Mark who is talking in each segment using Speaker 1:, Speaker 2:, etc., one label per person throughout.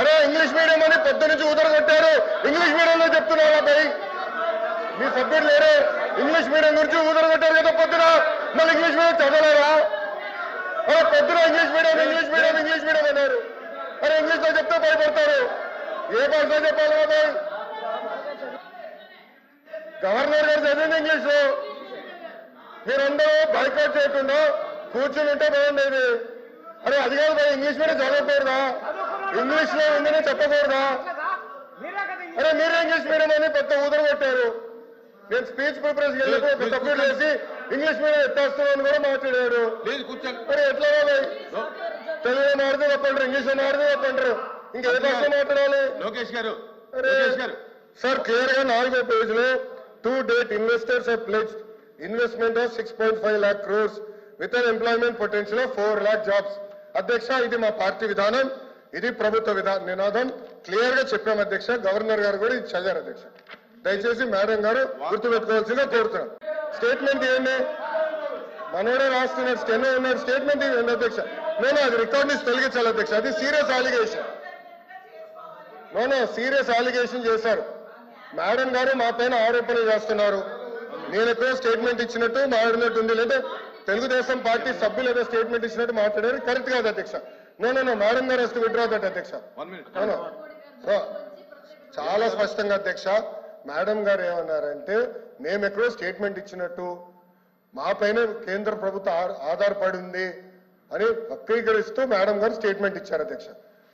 Speaker 1: అరే English medium అని పొద్దు నుంచి ఉదర కొట్టారు. ఇంగ్లీష్ మీడియంలో చెప్తున్నారా పై మీ సభ్యుడు లేరే. ఇంగ్లీష్ మీడియం గురించి ఉదర కొట్టారు కదా పొద్దున. మళ్ళీ ఇంగ్లీష్ మీడియం చదవలేరా అరే పొద్దున English medium English medium English medium అన్నారు. అరే ఇంగ్లీష్లో చెప్తే భయపడతారు. ఏ భాషలో చెప్పాలి భయ్ గవర్నర్ గారు చదివింది ఇంగ్లీష్. లో మీరందరూ బైకౌట్ చేయకుండా కూర్చుని ఉంటే బాగుండేది అరే అది కాదు ఇంగ్లీష్ మీడియం చదవకూడదా ఇంగ్లీష్లో ఉందని చెప్పకూడదా? అరే మీరే ఇంగ్లీష్ మీడియం అని పెద్ద ఊదర కొట్టారు. నేను స్పీచ్ ప్రిపరేషన్ వెళ్ళినప్పుడు సభ్యుడు చేసి ఇంగ్లీష్ మీడియం ఎత్తేస్తామని కూడా మాట్లాడారు
Speaker 2: ప్లీజ్
Speaker 1: మరి ఎట్లా తెలుగులో మాడితే చెప్పంటారు ఇంగ్లీష్ మాడితే చెప్పంటారు ఇంకా ఏ భాష మాట్లాడాలి?
Speaker 2: లోకేష్ గారు
Speaker 1: సార్ క్లియర్గా నాలుగో పేజ్లో to date investors pledged investment of six point five lakh crores with an employment potential of four lakh jobs అధ్యక్ష ఇది మా పార్టీ విధానం. ఇది ప్రభుత్వ విధాన. నినాదం క్లియర్గా చెప్పాము అధ్యక్ష. గవర్నర్ గారు కూడా ఇది చదివారు అధ్యక్ష. దయచేసి మేడం గారు గుర్తుపెట్టుకోవాల్సిందిగా కోరుతున్నాం స్టేట్మెంట్ ఏంటి మనోడే రాస్తున్నాడు స్టెనో ఉన్నాడు స్టేట్మెంట్ ఏంటి అధ్యక్ష? నేను అది రికార్డ్ నుంచి తొలగించాలి అధ్యక్ష. అది serious allegation no no serious allegation చేశారు. మేడం గారు మా పైన ఆరోపణలు చేస్తున్నారు. నేను ఎక్కడో స్టేట్మెంట్ ఇచ్చినట్టు మాట్లాడినట్టు ఉంది. లేదా తెలుగుదేశం పార్టీ సభ్యులు ఏదో స్టేట్మెంట్ ఇచ్చినట్టు మాట్లాడారు. కరెక్ట్ కాదు అధ్యక్ష. నో నో మేడం గారు వస్తే విడ్రా దట్ అధ్యక్ష చాలా స్పష్టంగా అధ్యక్ష మేడం గారు ఏమన్నారంటే మేము ఎక్కడో స్టేట్మెంట్ ఇచ్చినట్టు మా పైన కేంద్ర ప్రభుత్వం ఆ- ఆధారపడి ఉంది అని వక్రీకరిస్తూ మేడం గారు స్టేట్మెంట్ ఇచ్చారు అధ్యక్ష.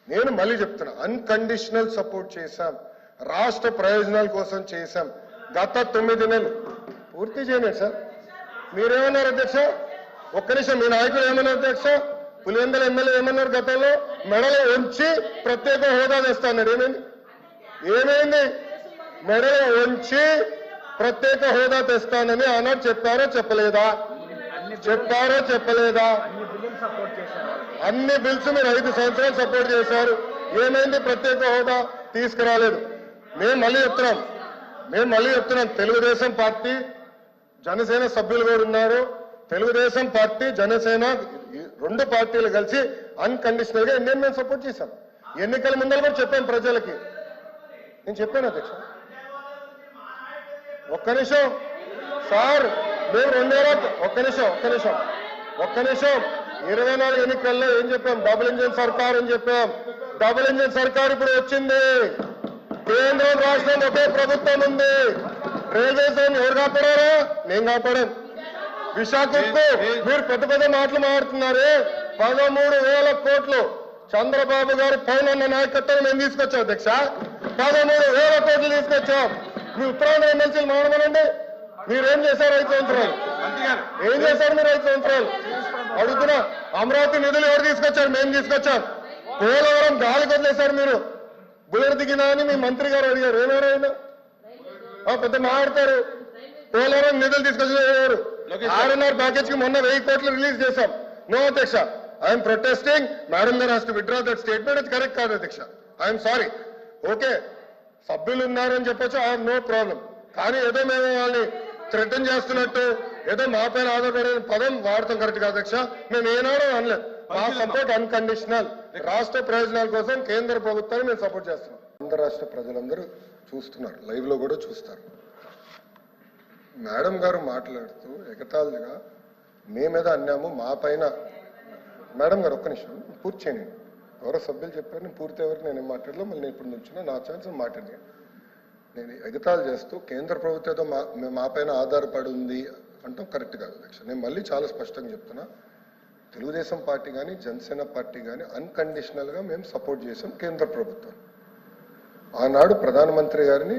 Speaker 1: నేను మళ్ళీ చెప్తున్నా అన్కండిషనల్ సపోర్ట్ చేశాం. రాష్ట్ర ప్రయోజనాల కోసం చేశాం. గత తొమ్మిది నెలలు. పూర్తి చేయలేదు సార్. మీరేమన్నారు అధ్యక్ష? ఒక్క నిమిషం మీ నాయకుడు ఏమన్నారు అధ్యక్ష? పులివెందల ఎమ్మెల్యే ఏమన్నారు గతంలో? మెడలో ఉంచి ప్రత్యేక హోదా తెస్తాన్నారు ఏమైంది? ఏమైంది? మెడలు ఉంచి ప్రత్యేక హోదా తెస్తానని ఆనాడు చెప్పారో చెప్పలేదా? చెప్పారో చెప్పలేదా? అన్ని బిల్స్ మీరు ఐదు సంవత్సరాలు సపోర్ట్ చేశారు. ఏమైంది? ప్రత్యేక హోదా తీసుకురాలేదు. మేము మళ్ళీ చెప్తున్నాం. మేము మళ్ళీ చెప్తున్నాం. తెలుగుదేశం పార్టీ జనసేన సభ్యులు కూడా ఉన్నారు. తెలుగుదేశం పార్టీ జనసేన రెండు పార్టీలు కలిసి అన్కండిషనల్గా ఇండియన్ మేము సపోర్ట్ చేశాం. ఎన్నికల ముందర కూడా చెప్పాను ప్రజలకి. నేను చెప్పాను అధ్యక్ష. ఒక్క నిమిషం. సార్ మేము రెండు వేల ఒక్క నిమిషం ఒక్క నిమిషం. ఒక్క నిమిషం. ఇరవై నాలుగు ఎన్నికల్లో ఏం చెప్పాం? డబుల్ ఇంజిన్ సర్కార్ అని చెప్పాం. డబుల్ ఇంజిన్ సర్కార్ ఇప్పుడు వచ్చింది. కేంద్రం రాష్ట్రం ఒకే ప్రభుత్వం ఉంది. రైల్వే జోన్ ఎవరు కాపాడారా? నేను కాపాడాను. విశాఖకు మీరు పెద్ద పెద్ద మాటలు మాట్లాడుతున్నారే. పదమూడు వేల కోట్లు చంద్రబాబు గారు పైన నాయకత్వం మేము తీసుకొచ్చాం అధ్యక్ష. పదమూడు వేల కోట్లు తీసుకొచ్చాం. మీ ఉత్తరాంధ్ర ఎమ్మెల్సీలు మాట్లాడమనండి మీరేం చేశారు ఐదు సంవత్సరాలు? ఏం చేశారు మీరు ఐదు సంవత్సరాలు? అడుగుతున్నా అమరావతి నిధులు ఎవరు తీసుకొచ్చారు? మేము తీసుకొచ్చాం. పోలవరం గాలి వదిలేశారు మీరు. బుల్లెట్ దిగినా అని మీ మంత్రి గారు అడిగారు. ఆ, పెద్ద మాట్లాడతారు. పోలవరం నిధులు తీసుకొచ్చారు ఆర్ఎన్ఆర్ ప్యాకేజ్కి మొన్న వెయ్యి కోట్లు రిలీజ్ చేశాం. నో అధ్యక్ష. ఐఎమ్ ప్రొటెస్టింగ్ మేడం గారు has to withdraw that statement అది కరెక్ట్ కాదు అధ్యక్ష. ఐఎమ్ సారీ ఓకే సభ్యులు ఉన్నారని చెప్పొచ్చు. ఐ నో ప్రాబ్లం కానీ ఏదో మేము వాళ్ళని థ్రెటన్ చేస్తున్నట్టు ఏదో మా పైన ఆధారపడే పదం వాడతాం కరెక్ట్ కాదు అధ్యక్ష. మేము ఏనాడో అనలేదు మా సపోర్ట్ అన్కండిషనల్ రాష్ట్ర ప్రయోజనాల కోసం కేంద్ర ప్రభుత్వాన్ని మేము సపోర్ట్ చేస్తున్నాం. ఆంధ్ర రాష్ట్ర ప్రజలందరూ చూస్తున్నారు. లైవ్లో కూడా చూస్తారు. మేడం గారు మాట్లాడుతూ ఎగతాళిగా మేమేదో అన్నాము మా పైన. మేడం గారు ఒక్క నిమిషం పూర్తి చేయండి. ఎవరో సభ్యులు చెప్పారు నేను పూర్తి ఎవరికి నేను మాట్లాడలో మాట్లాడలేదు మళ్ళీ నేను ఇప్పుడు నుంచిన నా ఛాన్స్ మాట్లాడి నేను ఎగతాళి చేస్తూ కేంద్ర ప్రభుత్వంతో మా మా పైన ఆధారపడి ఉంది అంటాం కరెక్ట్ కాదు అధ్యక్ష. నేను మళ్ళీ చాలా స్పష్టంగా చెప్తున్నా తెలుగుదేశం పార్టీ కానీ జనసేన పార్టీ కానీ అన్కండిషనల్గా మేము సపోర్ట్ చేసాం కేంద్ర ప్రభుత్వం. ఆనాడు ప్రధానమంత్రి గారిని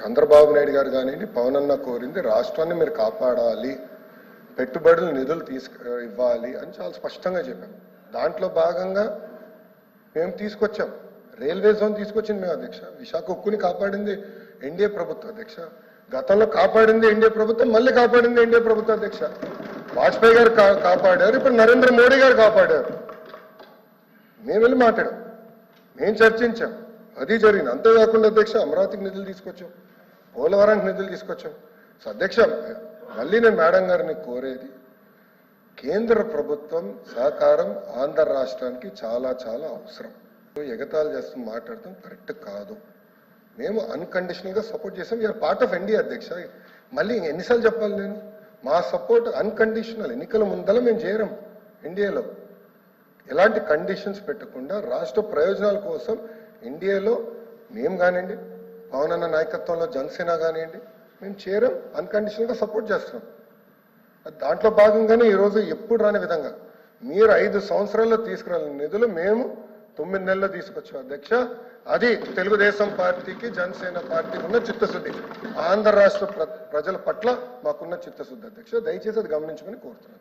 Speaker 1: చంద్రబాబు నాయుడు గారు కానివ్వండి పవన్ అన్న కోరింది రాష్ట్రాన్ని మీరు కాపాడాలి పెట్టుబడులు నిధులు తీసుకు ఇవ్వాలి అని చాలా స్పష్టంగా చెప్పాం. దాంట్లో భాగంగా మేము తీసుకొచ్చాం. రైల్వే జోన్ తీసుకొచ్చింది మేము అధ్యక్ష. విశాఖ ఉక్కుని కాపాడింది ఎన్డీఏ ప్రభుత్వం అధ్యక్ష. గతంలో కాపాడింది ఎన్డీఏ ప్రభుత్వం మళ్ళీ కాపాడింది ఎన్డీఏ ప్రభుత్వం అధ్యక్ష. వాజ్పేయి గారు కాపాడారు ఇప్పుడు నరేంద్ర మోడీ గారు కాపాడారు. మేము వెళ్ళి మాట్లాడాం. మేము చర్చించాం. అది జరిగింది. అంతేకాకుండా అధ్యక్ష అమరావతికి నిధులు తీసుకొచ్చాం. పోలవరానికి నిధులు తీసుకొచ్చాం. సో అధ్యక్ష మళ్ళీ నేను మేడం గారిని కోరేది కేంద్ర ప్రభుత్వం సహకారం ఆంధ్ర రాష్ట్రానికి చాలా చాలా అవసరం. ఎగతాళి చేస్తూ మాట్లాడటం కరెక్ట్ కాదు. మేము అన్కండిషనల్గా సపోర్ట్ చేసాం. You are part of NDA అధ్యక్ష. మళ్ళీ ఎన్నిసార్లు చెప్పాలి నేను? మా సపోర్ట్ అన్కండిషనల్ ఎన్నికల ముందల మేము చేరం ఎన్డీఏలో ఎలాంటి కండిషన్స్ పెట్టకుండా రాష్ట్ర ప్రయోజనాల కోసం ఇండియాలో మేము కానివ్వండి పవన్ అన్న నాయకత్వంలో జనసేన కానివ్వండి మేము చేరం అన్కండిషనల్గా సపోర్ట్ చేస్తున్నాం. దాంట్లో భాగంగానే ఈరోజు ఎప్పుడు రాని విధంగా మీరు ఐదు సంవత్సరాల్లో తీసుకురాలి నిధులు మేము తొమ్మిది నెలల్లో తీసుకొచ్చాం. అధ్యక్ష అది తెలుగుదేశం పార్టీకి జనసేన పార్టీకి ఉన్న చిత్తశుద్ధి. ఆంధ్ర రాష్ట్ర ప్ర- ప్రజల పట్ల మాకున్న చిత్తశుద్ధి అధ్యక్ష. దయచేసి అది గమనించుకుని కోరుతున్నాను.